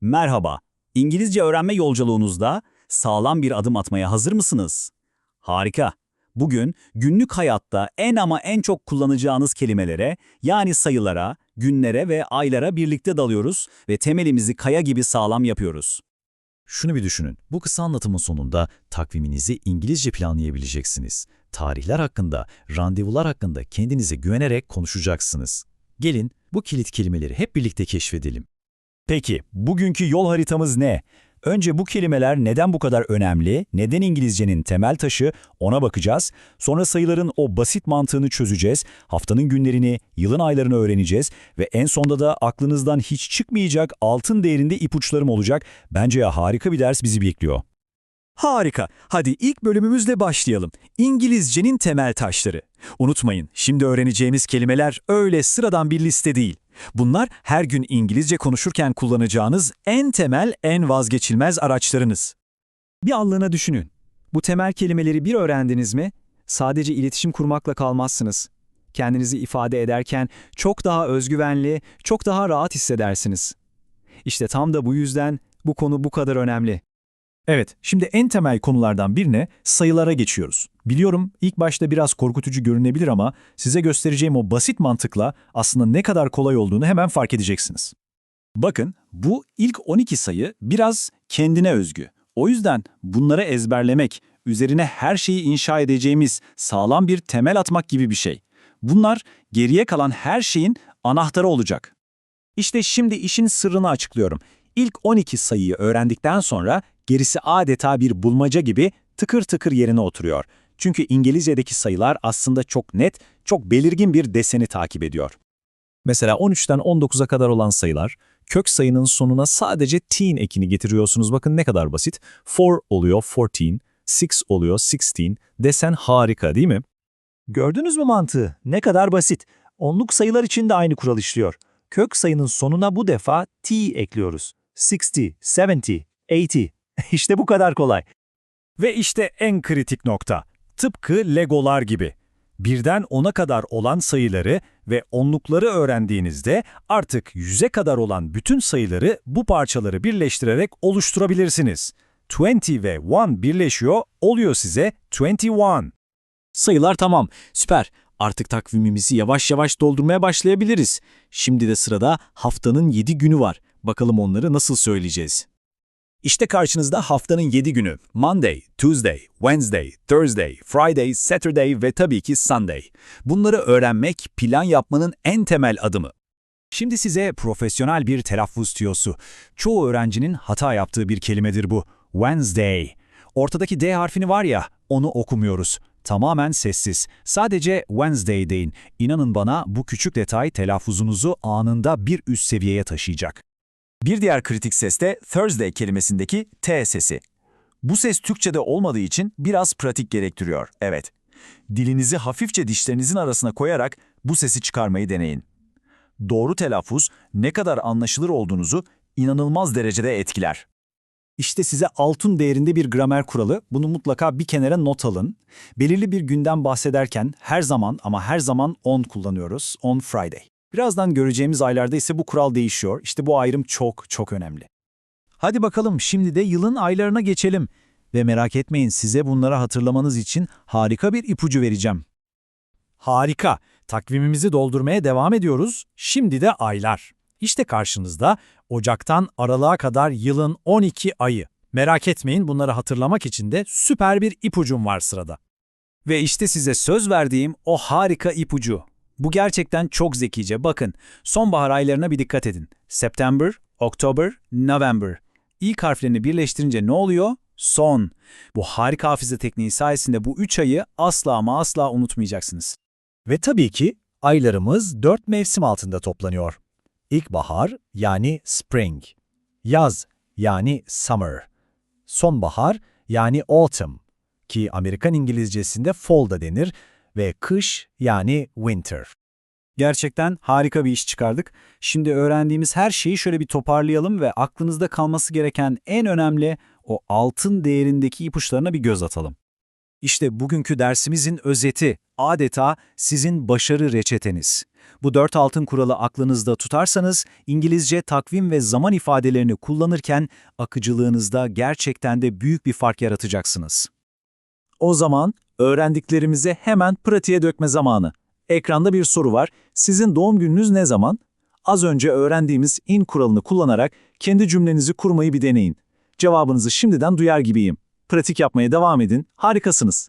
Merhaba. İngilizce öğrenme yolculuğunuzda sağlam bir adım atmaya hazır mısınız? Harika. Bugün günlük hayatta en ama en çok kullanacağınız kelimelere, yani sayılara, günlere ve aylara birlikte dalıyoruz ve temelimizi kaya gibi sağlam yapıyoruz. Şunu bir düşünün. Bu kısa anlatımın sonunda takviminizi İngilizce planlayabileceksiniz. Tarihler hakkında, randevular hakkında kendinize güvenerek konuşacaksınız. Gelin bu kilit kelimeleri hep birlikte keşfedelim. Peki, bugünkü yol haritamız ne? Önce bu kelimeler neden bu kadar önemli, neden İngilizcenin temel taşı ona bakacağız. Sonra sayıların o basit mantığını çözeceğiz, haftanın günlerini, yılın aylarını öğreneceğiz ve en sonda da aklınızdan hiç çıkmayacak altın değerinde ipuçlarım olacak. Bence ya harika bir ders bizi bekliyor. Harika. Hadi ilk bölümümüzle başlayalım. İngilizcenin temel taşları. Unutmayın, şimdi öğreneceğimiz kelimeler öyle sıradan bir liste değil. Bunlar her gün İngilizce konuşurken kullanacağınız en temel, en vazgeçilmez araçlarınız. Bir anlığına düşünün. Bu temel kelimeleri bir öğrendiniz mi, sadece iletişim kurmakla kalmazsınız. Kendinizi ifade ederken çok daha özgüvenli, çok daha rahat hissedersiniz. İşte tam da bu yüzden bu konu bu kadar önemli. Evet, şimdi en temel konulardan birine sayılara geçiyoruz. Biliyorum ilk başta biraz korkutucu görünebilir ama size göstereceğim o basit mantıkla aslında ne kadar kolay olduğunu hemen fark edeceksiniz. Bakın, bu ilk 12 sayı biraz kendine özgü. O yüzden bunları ezberlemek, üzerine her şeyi inşa edeceğimiz sağlam bir temel atmak gibi bir şey. Bunlar geriye kalan her şeyin anahtarı olacak. İşte şimdi işin sırrını açıklıyorum. İlk 12 sayıyı öğrendikten sonra gerisi adeta bir bulmaca gibi tıkır tıkır yerine oturuyor. Çünkü İngilizce'deki sayılar aslında çok net, çok belirgin bir deseni takip ediyor. Mesela 13'ten 19'a kadar olan sayılar, kök sayının sonuna sadece teen ekini getiriyorsunuz. Bakın ne kadar basit. 4 oluyor 14, 6 oluyor 16. Desen harika değil mi? Gördünüz mü mantığı? Ne kadar basit. Onluk sayılar için de aynı kural işliyor. Kök sayının sonuna bu defa t ekliyoruz. 60, 70, 80. İşte bu kadar kolay. Ve işte en kritik nokta. Tıpkı legolar gibi. Birden 10'a kadar olan sayıları ve onlukları öğrendiğinizde artık 100'e kadar olan bütün sayıları bu parçaları birleştirerek oluşturabilirsiniz. 20 ve 1 birleşiyor, oluyor size 21. Sayılar tamam, süper. Artık takvimimizi yavaş yavaş doldurmaya başlayabiliriz. Şimdi de sırada haftanın 7 günü var. Bakalım onları nasıl söyleyeceğiz? İşte karşınızda haftanın 7 günü. Monday, Tuesday, Wednesday, Thursday, Friday, Saturday ve tabii ki Sunday. Bunları öğrenmek plan yapmanın en temel adımı. Şimdi size profesyonel bir telaffuz tüyosu. Çoğu öğrencinin hata yaptığı bir kelimedir bu. Wednesday. Ortadaki D harfini var ya, onu okumuyoruz. Tamamen sessiz. Sadece Wednesday deyin. İnanın bana bu küçük detay telaffuzunuzu anında bir üst seviyeye taşıyacak. Bir diğer kritik ses de Thursday kelimesindeki T sesi. Bu ses Türkçe'de olmadığı için biraz pratik gerektiriyor, evet. Dilinizi hafifçe dişlerinizin arasına koyarak bu sesi çıkarmayı deneyin. Doğru telaffuz ne kadar anlaşılır olduğunuzu inanılmaz derecede etkiler. İşte size altın değerinde bir gramer kuralı, bunu mutlaka bir kenara not alın. Belirli bir günden bahsederken her zaman ama her zaman on kullanıyoruz, on Friday. Birazdan göreceğimiz aylarda ise bu kural değişiyor. İşte bu ayrım çok çok önemli. Hadi bakalım şimdi de yılın aylarına geçelim. Ve merak etmeyin size bunları hatırlamanız için harika bir ipucu vereceğim. Harika. Takvimimizi doldurmaya devam ediyoruz. Şimdi de aylar. İşte karşınızda Ocak'tan Aralık'a kadar yılın 12 ayı. Merak etmeyin bunları hatırlamak için de süper bir ipucum var sırada. Ve işte size söz verdiğim o harika ipucu. Bu gerçekten çok zekice. Bakın, sonbahar aylarına bir dikkat edin. September, October, November. İlk harflerini birleştirince ne oluyor? Son. Bu harika hafıza tekniği sayesinde bu üç ayı asla ama asla unutmayacaksınız. Ve tabii ki aylarımız dört mevsim altında toplanıyor. İlkbahar yani spring, yaz yani summer, sonbahar yani autumn ki Amerikan İngilizcesinde fall da denir ve kış yani winter. Gerçekten harika bir iş çıkardık. Şimdi öğrendiğimiz her şeyi şöyle bir toparlayalım ve aklınızda kalması gereken en önemli o altın değerindeki ipuçlarına bir göz atalım. İşte bugünkü dersimizin özeti, adeta sizin başarı reçeteniz. Bu dört altın kuralı aklınızda tutarsanız, İngilizce takvim ve zaman ifadelerini kullanırken akıcılığınızda gerçekten de büyük bir fark yaratacaksınız. O zaman öğrendiklerimizi hemen pratiğe dökme zamanı. Ekranda bir soru var. Sizin doğum gününüz ne zaman? Az önce öğrendiğimiz in kuralını kullanarak kendi cümlenizi kurmayı bir deneyin. Cevabınızı şimdiden duyar gibiyim. Pratik yapmaya devam edin. Harikasınız.